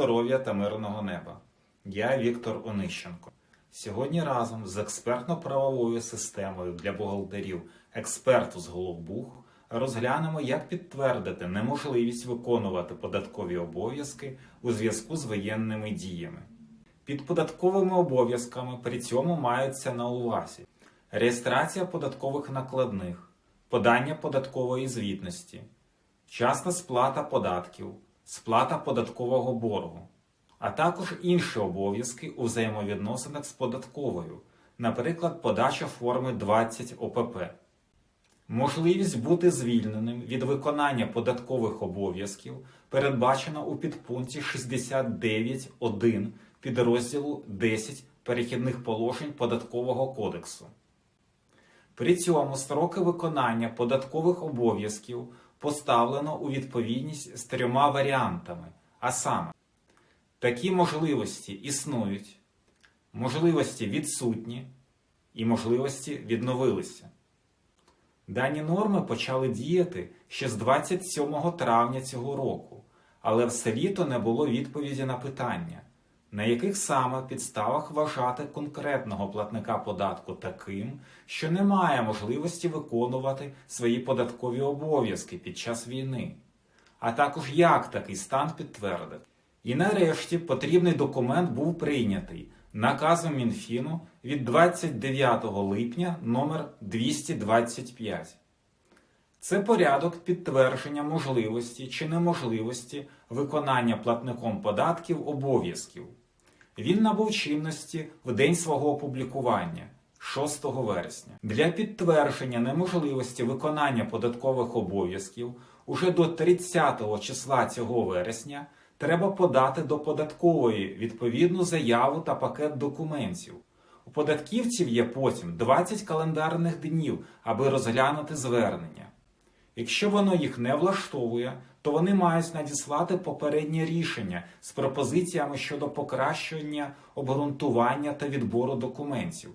здоров'я та мирного неба. Я Віктор Онищенко. Сьогодні разом з експертно-правовою системою для бухгалтерів експерту з Головбух розглянемо, як підтвердити неможливість виконувати податкові обов'язки у зв'язку з воєнними діями. Під податковими обов'язками при цьому маються на увазі реєстрація податкових накладних, подання податкової звітності, вчасна сплата податків, сплата податкового боргу, а також інші обов'язки у взаємовідносинах з податковою, наприклад, подача форми 20 ОПП. Можливість бути звільненим від виконання податкових обов'язків передбачена у підпункті 69.1 підрозділу 10 перехідних положень Податкового кодексу. При цьому строки виконання податкових обов'язків поставлено у відповідність з трьома варіантами, а саме, такі можливості існують, можливості відсутні і можливості відновилися. Дані норми почали діяти ще з 27 травня цього року, але все літо не було відповіді на питання, на яких саме підставах вважати конкретного платника податку таким, що не має можливості виконувати свої податкові обов'язки під час війни, а також як такий стан підтвердити. І нарешті потрібний документ був прийнятий наказом Мінфіну від 29 липня номер 225. Це порядок підтвердження можливості чи неможливості виконання платником податків обов'язків. Він набув чинності в день свого опублікування 6 вересня. Для підтвердження неможливості виконання податкових обов'язків уже до 30 числа цього вересня треба подати до податкової відповідну заяву та пакет документів. У податківців є потім 20 календарних днів, аби розглянути звернення. Якщо воно їх не влаштовує, то вони мають надіслати попереднє рішення з пропозиціями щодо покращення обґрунтування та відбору документів.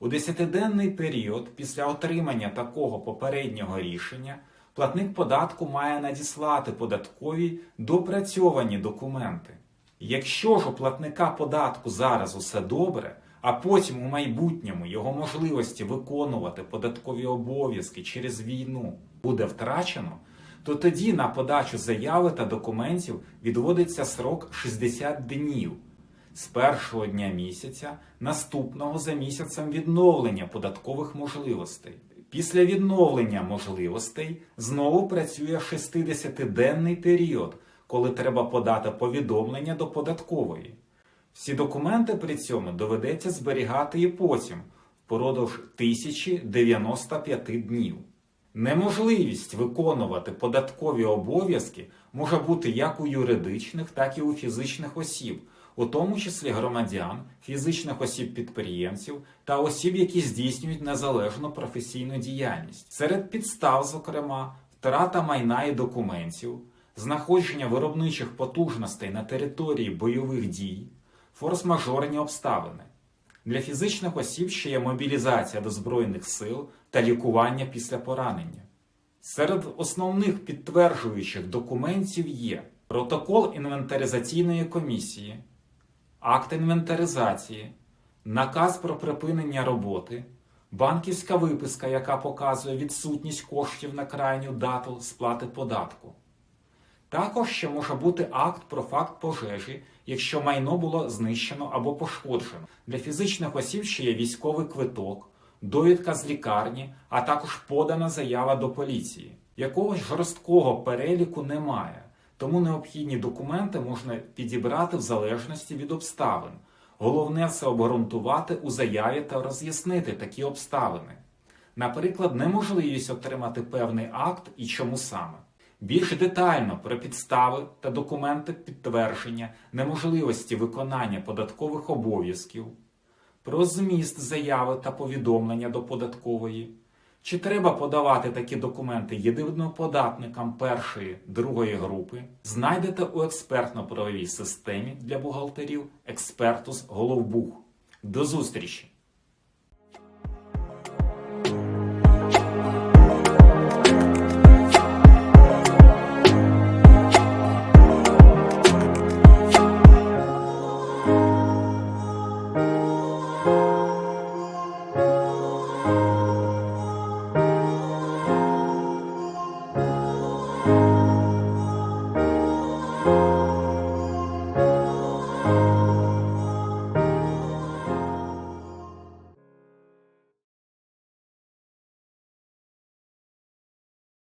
У 10-денний період після отримання такого попереднього рішення платник податку має надіслати податкові допрацьовані документи. Якщо ж у платника податку зараз усе добре, а потім у майбутньому його можливості виконувати податкові обов'язки через війну буде втрачено, то тоді на подачу заяви та документів відводиться срок 60 днів з першого дня місяця, наступного за місяцем відновлення податкових можливостей. Після відновлення можливостей знову працює 60-денний період, коли треба подати повідомлення до податкової. Всі документи при цьому доведеться зберігати і потім, впродовж 1095 днів. Неможливість виконувати податкові обов'язки може бути як у юридичних, так і у фізичних осіб, у тому числі громадян, фізичних осіб-підприємців та осіб, які здійснюють незалежну професійну діяльність. Серед підстав, зокрема, втрата майна і документів, знаходження виробничих потужностей на території бойових дій, форс-мажорні обставини. Для фізичних осіб ще є мобілізація до Збройних сил та лікування після поранення. Серед основних підтверджуючих документів є протокол інвентаризаційної комісії, акт інвентаризації, наказ про припинення роботи, банківська виписка, яка показує відсутність коштів на крайню дату сплати податку. Також ще може бути акт про факт пожежі, якщо майно було знищено або пошкоджено. Для фізичних осіб ще є військовий квиток, довідка з лікарні, а також подана заява до поліції. Якогось жорсткого переліку немає, тому необхідні документи можна підібрати в залежності від обставин. Головне все обґрунтувати у заяві та роз'яснити такі обставини. Наприклад, неможливість отримати певний акт і чому саме. Більш детально про підстави та документи підтвердження неможливості виконання податкових обов'язків, про зміст заяви та повідомлення до податкової, чи треба подавати такі документи єдиноподатникам першої другої групи, знайдете у експертно-правовій системі для бухгалтерів експертус Головбух. До зустрічі!